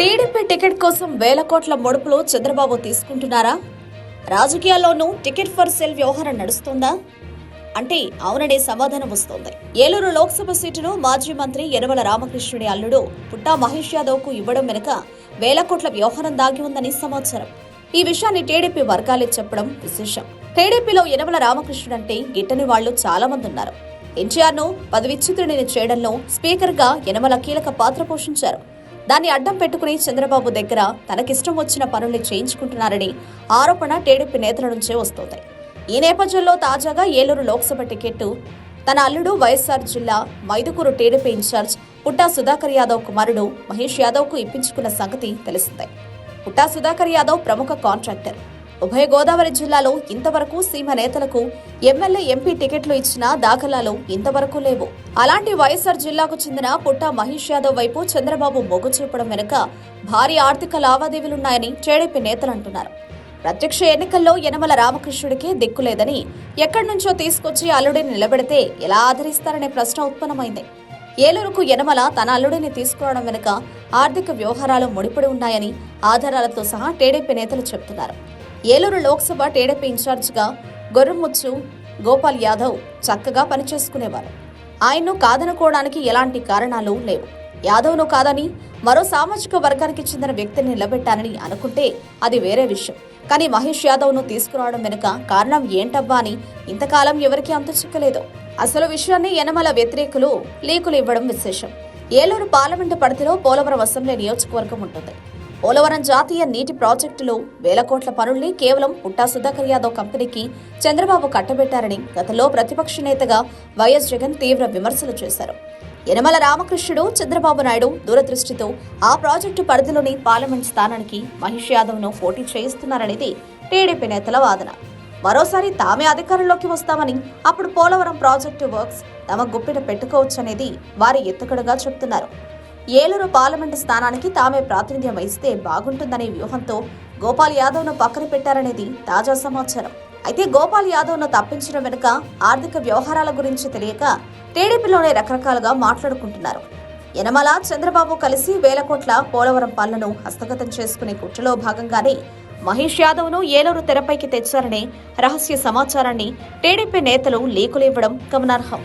TDP ticket కోసం వేల కోట్ల ముడుపులు చంద్రబాబు తీసుకుంటున్నారా? రాజకీయాల్లోనూ టికెట్ ఫర్ సెల్ వ్యవహారం నడుస్తుందా? అంటే అవుననే సమాధానం వస్తోంది. ఏలూరు లోక్సభ సీటును మాజీ మంత్రి యనమల రామకృష్ణుడి అల్లుడు పుట్టా మహేష్ యాదవ్కు ఇవ్వడం వెనుక వేల కోట్ల వ్యవహారం దాగి ఉందని సమాచారం. ఈ విషయాన్ని టీడీపీ వర్గాలే చెప్పడం విశేషం. టీడీపీలో యనమల రామకృష్ణుడు అంటే గిట్టని వాళ్ళు చాలా మంది ఉన్నారు. ఎన్టీఆర్ను పదవిచ్యుతుడిని చేయడంలో స్పీకర్గా యనమల కీలక పాత్ర పోషించారు. దాన్ని అడ్డం పెట్టుకుని చంద్రబాబు దగ్గర తనకిష్టం వచ్చిన పనుల్ని చేయించుకుంటున్నారని ఆరోపణ టీడీపీ నేతల నుంచే వస్తోంది. ఈ నేపథ్యంలో తాజాగా ఏలూరు లోక్సభ టికెట్ తన అల్లుడు వైఎస్ఆర్ జిల్లా Mydukur TDP in charge Putta Sudhakar Yadav కుమారుడు మహేష్ యాదవ్కు ఇప్పించుకున్న సంగతి తెలిసిందే. పుట్టా సుధాకర్ యాదవ్ ప్రముఖ కాంట్రాక్టర్. ఉభయ గోదావరి జిల్లాలో ఇంతవరకు సీమ నేతలకు ఎమ్మెల్యే ఎంపీ టికెట్లు ఇచ్చిన దాఖలాలు ఇంతవరకు లేవు. అలాంటి వైఎస్ఆర్ జిల్లాకు చెందిన పుట్టా మహేష్ యాదవ్ వైపు చంద్రబాబు మొగ్గు చూపడం వెనుక భారీ ఆర్థిక లావాదేవీలున్నాయని టీడీపీ నేతలు అంటున్నారు. ప్రత్యక్ష ఎన్నికల్లో యనమల రామకృష్ణుడికి దిక్కులేదని ఎక్కడి నుంచో తీసుకొచ్చి అల్లుడిని నిలబెడితే ఎలా ఆదరిస్తారనే ప్రశ్న ఉత్పన్నమైంది. ఏలూరుకు యనమల తన అల్లుడిని తీసుకురావడం వెనుక ఆర్థిక వ్యవహారాలు ముడిపడి ఉన్నాయని ఆధారాలతో సహా టీడీపీ నేతలు చెబుతున్నారు. ఏలూరు లోక్సభ టీడీపీ ఇన్ఛార్జిగా గొర్రెముచ్చు గోపాల్ యాదవ్ చక్కగా పనిచేసుకునేవారు. ఆయన్ను కాదనుకోవడానికి ఎలాంటి కారణాలు లేవు. యాదవ్ను కాదని మరో సామాజిక వర్గానికి చెందిన వ్యక్తిని నిలబెట్టానని అనుకుంటే అది వేరే విషయం. కానీ మహేష్ యాదవ్ను తీసుకురావడం వెనుక కారణం ఏంటబ్బా అని ఇంతకాలం ఎవరికీ అంత చిక్కలేదు. అసలు విషయాన్ని యనమల వ్యతిరేకులు లీకులు ఇవ్వడం విశేషం. ఏలూరు పార్లమెంటు పరిధిలో పోలవరం అసెంబ్లీ నియోజకవర్గం ఉంటుంది. పోలవరం జాతీయ నీటి ప్రాజెక్టులో వేల కోట్ల పనుల్ని కేవలం పుట్టా సుధాకర్ యాదవ్ కంపెనీకి చంద్రబాబు కట్టబెట్టారని గతంలో ప్రతిపక్ష నేతగా వైఎస్ జగన్ తీవ్ర విమర్శలు చేశారు. యనమల రామకృష్ణుడు చంద్రబాబు నాయుడు దూరదృష్టితో ఆ ప్రాజెక్టు పరిధిలోని పార్లమెంట్ స్థానానికి మహేష్ యాదవ్ను పోటీ చేయిస్తున్నారనేది టీడీపీ నేతల వాదన. మరోసారి తామే అధికారంలోకి వస్తామని అప్పుడు పోలవరం ప్రాజెక్టు వర్క్స్ తమ గుప్పిట పెట్టుకోవచ్చనేది వారి ఎత్తుకడగా చెప్తున్నారు. ఏలూరు పార్లమెంటు స్థానానికి తామే ప్రాతినిధ్యం వహిస్తే బాగుంటుందనే వ్యూహంతో గోపాల్ యాదవ్ను పక్కన పెట్టారనేది తాజా సమాచారం. అయితే గోపాల్ యాదవ్ను తప్పించడం వెనుక ఆర్థిక వ్యవహారాల గురించి తెలియక టీడీపీలోనే రకరకాలుగా మాట్లాడుకుంటున్నారు. యనమల చంద్రబాబు కలిసి వేల కోట్ల పోలవరం పనులను హస్తగతం చేసుకునే కుట్రలో భాగంగానే మహేష్ యాదవ్ను ఏలూరు తెరపైకి తెచ్చారనే రహస్య సమాచారాన్ని టీడీపీ నేతలు లీకులివ్వడం గమనార్హం.